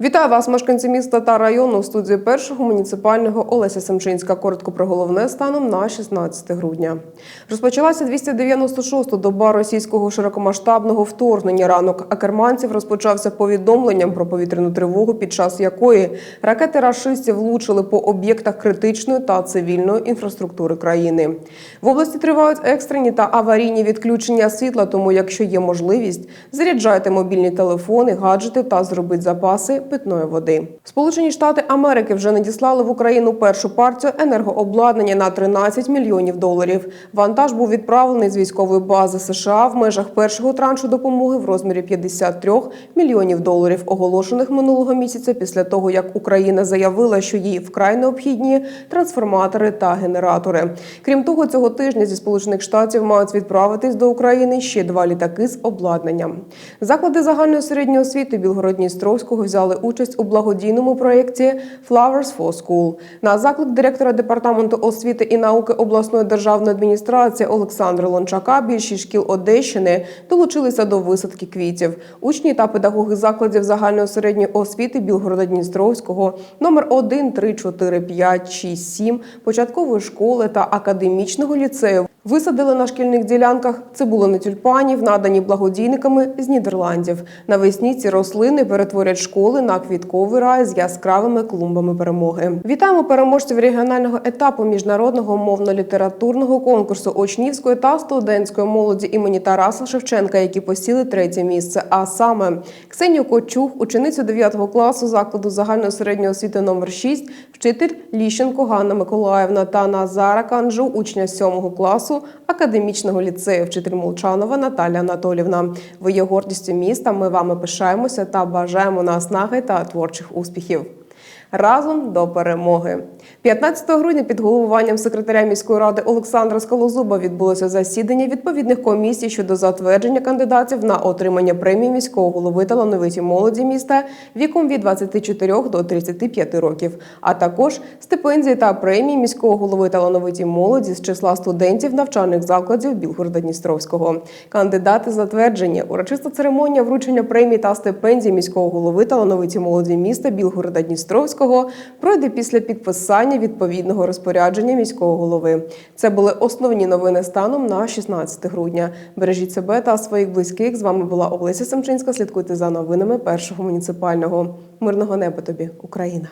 Вітаю вас, мешканці міста та району. У студії першого муніципального Олеся Семчинська. Коротко про головне станом на 16 грудня. Розпочалася 296-та доба російського широкомасштабного вторгнення. Ранок акерманців розпочався повідомленням про повітряну тривогу, під час якої ракети рашистів влучили по об'єктах критичної та цивільної інфраструктури країни. В області тривають екстрені та аварійні відключення світла. Тому, якщо є можливість, заряджайте мобільні телефони, гаджети та зробіть запаси питної води. Сполучені Штати Америки вже надіслали в Україну першу партію енергообладнання на 13 мільйонів доларів. Вантаж був відправлений з військової бази США в межах першого траншу допомоги в розмірі 53 мільйонів доларів, оголошених минулого місяця після того, як Україна заявила, що їй вкрай необхідні трансформатори та генератори. Крім того, цього тижня зі сполучених штатів мають відправитись до України ще два літаки з обладнанням. Заклади загальної середньої освіти Білгород-Дністровського взяли участь у благодійному проєкті Flowers for School. На заклик директора департаменту освіти і науки обласної державної адміністрації Олександра Лончака більшість шкіл Одещини долучилися до висадки квітів. Учні та педагоги закладів загальної середньої освіти Білгорода-Дністровського номер 1, 3, 4, 5, 6, 7, початкової школи та академічного ліцею Висадили на шкільних ділянках цибулини тюльпанів, надані благодійниками з Нідерландів. Навесні ці рослини перетворять школи на квітковий рай з яскравими клумбами перемоги. Вітаємо переможців регіонального етапу міжнародного мовно-літературного конкурсу очнівської та студентської молоді імені Тараса Шевченка, які посіли третє місце. А саме Ксенію Кочух, ученицю 9 класу закладу загальної середньої освіти номер 6, вчитель Ліщенко Ганна Миколаївна та Назара Канджу, учня 7 класу академічного ліцею, вчитель Молчанова Наталя Анатолівна. Ви є гордістю міста. Ми вами пишаємося та бажаємо наснаги та творчих успіхів. Разом до перемоги 15 грудня під головуванням секретаря міської ради Олександра Скалозуба відбулося засідання відповідних комісій щодо затвердження кандидатів на отримання премії міського голови талановиті молоді міста віком від 24 до 35 років, а також стипендії та премії міського голови талановиті молоді з числа студентів навчальних закладів Білгорода Дністровського. Кандидати затверджені. Урочиста церемонія вручення премій та стипендій міського голови талановиті молоді міста Білгорода Дністровського пройде після підписання відповідного розпорядження міського голови. Це були основні новини станом на 16 грудня. Бережіть себе та своїх близьких. З вами була Олеся Семчинська. Слідкуйте за новинами першого муніципального. Мирного неба тобі, Україна.